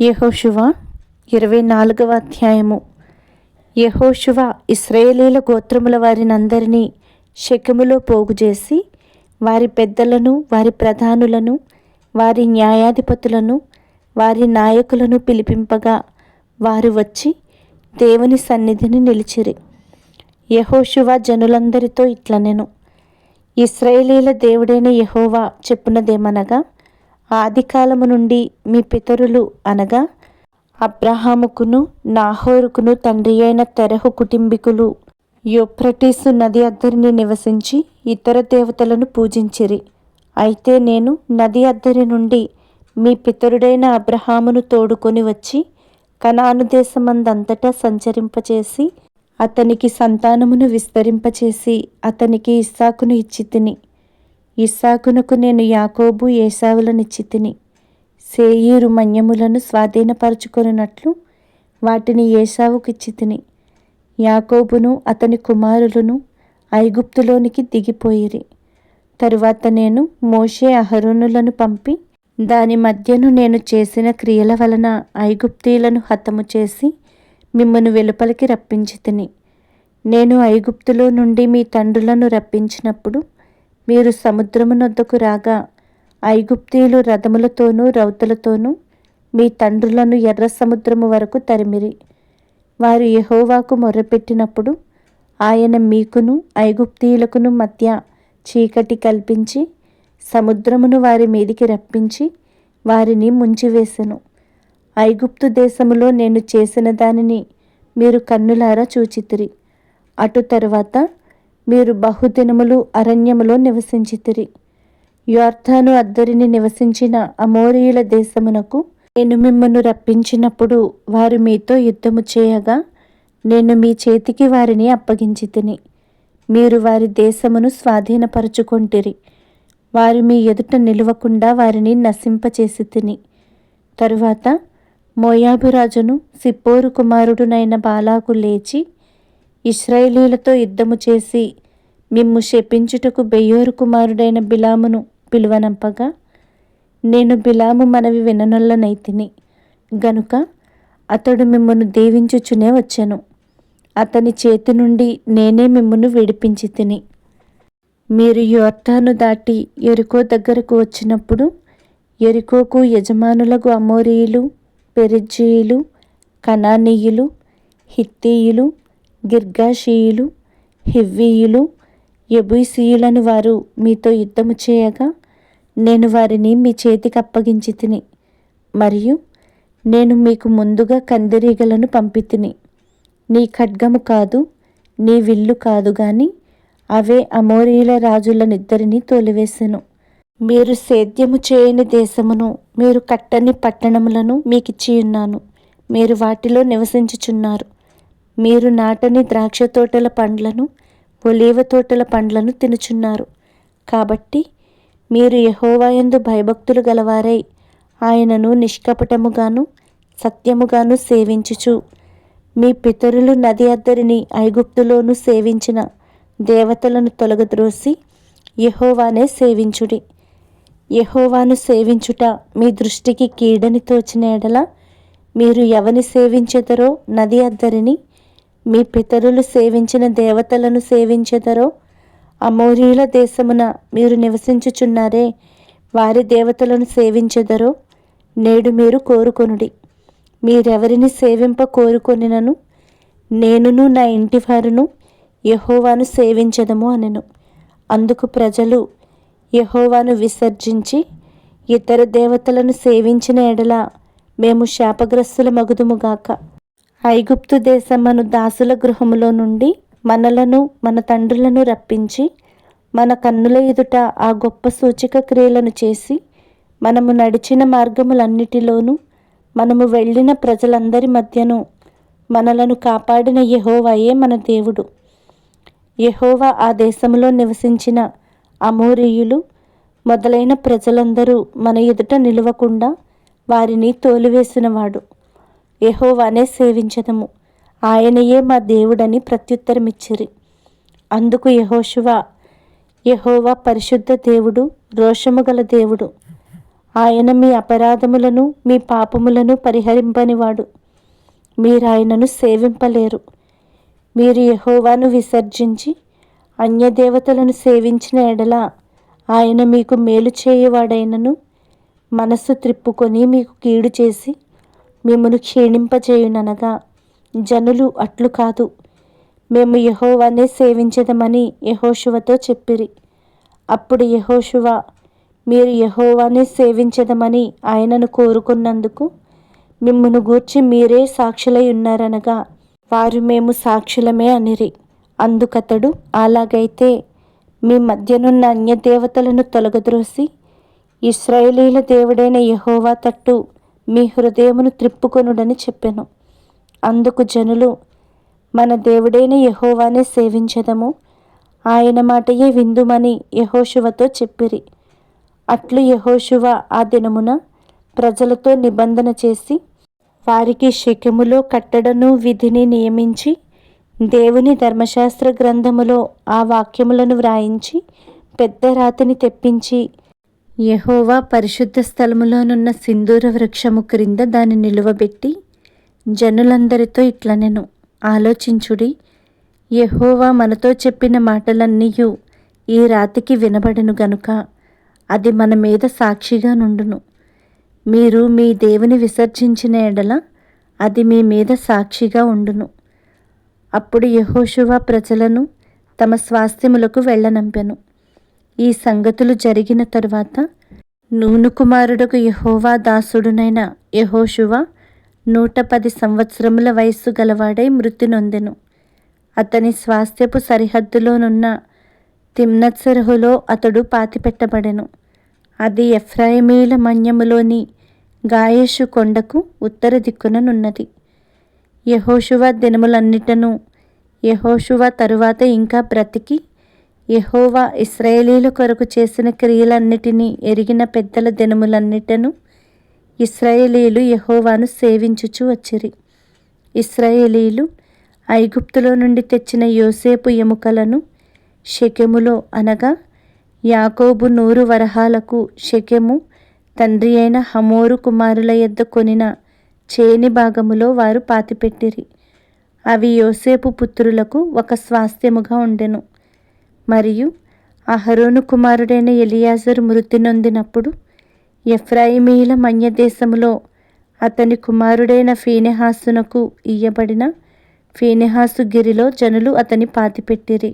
యహోశువ ఇరవై నాలుగవ అధ్యాయము. యహోశువ ఇస్రాయేలీల గోత్రముల వారినందరినీ శకములో పోగు చేసి వారి పెద్దలను వారి ప్రధానులను వారి న్యాయాధిపతులను వారి నాయకులను పిలిపింపగా వారు వచ్చి దేవుని సన్నిధిని నిలిచిరి. యహోశువ జనులందరితో ఇట్లనెను. ఇస్రాయేలీల దేవుడైన యహోవా చెప్పునదేమనగా ఆదికాలము నుండి మీ పితరులు అనగా అబ్రహాముకును నాహోరుకును తండ్రి అయిన తెరహు కుటుంబీకులు యూప్రటీసు నది అద్దరిని నివసించి ఇతర దేవతలను పూజించిరి. అయితే నేను నది అద్దరి నుండి మీ పితరుడైన అబ్రహామును తోడుకొని వచ్చి కనాను దేశమందంతటా సంచరింపచేసి అతనికి సంతానమును విస్తరింపచేసి అతనికి ఇస్సాకును ఇచ్చి తిని ఇస్సాకునకు నేను యాకోబు ఏసావులనిచ్చి చితిని సేయీరు మన్యములను స్వాధీనపరచుకొనున్నట్లు వాటిని ఏసావుకిచ్చి తిని యాకోబును అతని కుమారులను ఐగుప్తులోనికి దిగిపోయిరి. తరువాత నేను మోషే అహరోనులను పంపి దాని మధ్యను నేను చేసిన క్రియల వలన ఐగుప్తీలను హతము చేసి మిమ్మను వెలుపలికి రప్పించి తిని నేను ఐగుప్తులో నుండి మీ తండ్రులను రప్పించినప్పుడు మీరు సముద్రమునొద్దకు రాగా ఐగుప్తీయులు రథములతోనూ రౌతులతోనూ మీ తండ్రులను ఎర్ర సముద్రము వరకు తరిమిరి. వారు యహోవాకు మొర్రపెట్టినప్పుడు ఆయన మీకును ఐగుప్తీయులకును మధ్య చీకటి కల్పించి సముద్రమును వారి మీదికి రప్పించి వారిని ముంచివేశను ఐగుప్తు దేశములో నేను చేసిన దానిని మీరు కన్నులారా చూచితిరి. అటు తరువాత మీరు బహుదినములు అరణ్యములో నివసించితిరి. యోర్ధాను అద్దరిని నివసించిన అమోరియుల దేశమునకు నేను మిమ్మను రప్పించినప్పుడు వారు మీతో యుద్ధము చేయగా నేను మీ చేతికి వారిని అప్పగించి తిని మీరు వారి దేశమును స్వాధీనపరచుకొంటిరి. వారు మీ ఎదుట నిలవకుండా వారిని నశింపచేసి తిని తరువాత మొయాబురాజును సిప్పోరు కుమారుడునైన బాలాకు లేచి ఇస్రాయేలీలతో యుద్ధము చేసి మిమ్ము శపించుటకు బెయ్యోరు కుమారుడైన బిలామును పిలువనంపగా నేను బిలాము మనవి విననొల్లనైతిని గనుక అతడు మిమ్మను దీవించుచునే వచ్చెను. అతని చేతి నుండి నేనే మిమ్మను విడిపించి తిని. మీరు యోర్టాను దాటి ఎరుకో దగ్గరకు వచ్చినప్పుడు ఎరుకోకు యజమానులకు అమోరీయులు పెరిజీయులు కనానీయులు హిత్తీయులు గిర్గాషీయులు హివ్వీయులు యబూసీయులను వారు మీతో యుద్ధము చేయగా నేను వారిని మీ చేతికి అప్పగించి తిని మరియు నేను మీకు ముందుగా కందిరీగలను పంపి తిని నీ ఖడ్గము కాదు నీ విల్లు కాదు గాని అవే అమోరీల రాజులనిద్దరినీ తోలివేసెను. మీరు సేద్యము చేయని దేశమును మీరు కట్టని పట్టణములను మీకిచ్చి ఉన్నాను మీరు వాటిలో నివసించుచున్నారు. మీరు నాటని ద్రాక్ష తోటల పండ్లను ఒలీవ తోటల పండ్లను తినుచున్నారు. కాబట్టి మీరు యహోవాయందు భయభక్తులు గలవారై ఆయనను నిష్కపటముగాను సత్యముగాను సేవించుచు. మీ పితరులు నది అద్దరిని ఐగుప్తులోను సేవించిన దేవతలను తొలగద్రోసి యహోవానే సేవించుడి. యహోవాను సేవించుట మీ దృష్టికి కీడని తోచిన ఎడల మీరు ఎవని సేవించెదరో నది అద్దరిని మీ పితరులు సేవించిన దేవతలను సేవించెదరో? అమోరీయుల దేశమున మీరు నివసించుచున్నారే వారి దేవతలను సేవించెదరో? నేడు మీరు కోరుకొనుడి. మీరెవరిని సేవింప కోరుకొనినను? నేనును నా ఇంటి వారును యహోవాను సేవించదము అనెను. అందుకు ప్రజలు యహోవాను విసర్జించి ఇతర దేవతలను సేవించిన ఎడల మేము శాపగ్రస్తుల మగుదుముగాక ఐగుప్తు దేశమను దాసుల గృహములో నుండి మనలను మన తండ్రులను రప్పించి మన కన్నుల ఎదుట ఆ గొప్ప సూచిక క్రియలను చేసి మనము నడిచిన మార్గములన్నిటిలోనూ మనము వెళ్ళిన ప్రజలందరి మధ్యను మనలను కాపాడిన యహోవాయే మన దేవుడు. యహోవా ఆ దేశంలో నివసించిన అమోరీయులు మొదలైన ప్రజలందరూ మన ఎదుట నిలవకుండా వారిని తోలివేసినవాడు. యహోవానే సేవించదము. ఆయనయే మా దేవుడని ప్రత్యుత్తరమిచ్చిరి. అందుకు యహోశువ యెహోవా పరిశుద్ధ దేవుడు రోషము గల దేవుడు. ఆయన మీ అపరాధములను మీ పాపములను పరిహరింపనివాడు. మీరు ఆయనను సేవింపలేరు. మీరు యహోవాను విసర్జించి అన్యదేవతలను సేవించిన ఎడల ఆయన మీకు మేలు చేయవాడైనను మనస్సు త్రిప్పుకొని మీకు కీడు చేసి మిమ్మను క్షీణింపచేయుననగా జనులు అట్లు కాదు. మేము యహోవానే సేవించదమని యహోశువతో చెప్పిరి. అప్పుడు యహోశువ మీరు యహోవానే సేవించదమని ఆయనను కోరుకున్నందుకు మిమ్మను గూర్చి మీరే సాక్షులై ఉన్నారనగా వారు మేము సాక్షులమే అనిరి. అందుకతడు అలాగైతే మీ మధ్యనున్న అన్యదేవతలను తొలగద్రోసి ఇస్రాయేలీల దేవుడైన యహోవా తట్టు మీ హృదయమును త్రిప్పుకొనుడని చెప్పాను. అందుకు జనులు మన దేవుడైన యహోవానే సేవించదము. ఆయన మాటయే విందుమని యహోశువతో చెప్పిరి. అట్లు యహోశువ ఆ దినమున ప్రజలతో నిబంధన చేసి వారికి శిఖములో కట్టడను విధిని నియమించి దేవుని ధర్మశాస్త్ర గ్రంథములో ఆ వాక్యములను వ్రాయించి పెద్ద రాతిని తెప్పించి యహోవా పరిశుద్ధ స్థలములోనున్న సింధూర వృక్షము క్రింద దాన్ని నిలువబెట్టి జనులందరితో ఇట్లనెను ఆలోచించుడి. యహోవా మనతో చెప్పిన మాటలన్నీయు ఈ రాతికి వినబడను గనుక అది మన మీద సాక్షిగా నుండును. మీరు మీ దేవుని విసర్జించిన ఎడల అది మీ మీద సాక్షిగా ఉండును. అప్పుడు యహోశువా ప్రజలను తమ స్వాస్థ్యములకు వెళ్ళనంపెను. ఈ సంగతులు జరిగిన తరువాత నూను కుమారుడుకు యహోవా దాసుడునైన యహోశువ నూట పది సంవత్సరముల వయస్సు గలవాడై మృతి నొందెను. అతని స్వాస్థ్యపు సరిహద్దులోనున్న తిమ్నత్సరహులో అతడు పాతిపెట్టబడెను. అది ఎఫ్రాయిమీల మన్యములోని గాయేషు కొండకు ఉత్తర దిక్కుననున్నది యహోశువ దినములన్నిటను యహోశువ తరువాత ఇంకా బ్రతికి యహోవా ఇస్రాయేలీల కొరకు చేసిన క్రియలన్నిటినీ ఎరిగిన పెద్దల దినములన్నిటను ఇస్రాయేలీలు యహోవాను సేవించుచు వచ్చిరి. ఇస్రాయేలీలు ఐగుప్తులో నుండి తెచ్చిన యోసేపు ఎముకలను శకెములో అనగా యాకోబు నూరు వరహాలకు షకెము తండ్రి అయిన హమోరు కుమారుల యొద్ద కొనిన చేని భాగములో వారు పాతిపెట్టిరి. అవి యోసేపు పుత్రులకు ఒక స్వాస్థ్యముగా ఉండెను. మరియు అహరోను కుమారుడైన ఎలియాజర్ మృతి నొందినప్పుడు ఎఫ్రాయిమీల మన్యదేశములో అతని కుమారుడైన ఫీనెహాసునకు ఇయ్యబడిన ఫీనెహాసు గిరిలో జనులు అతని పాతిపెట్టిరి.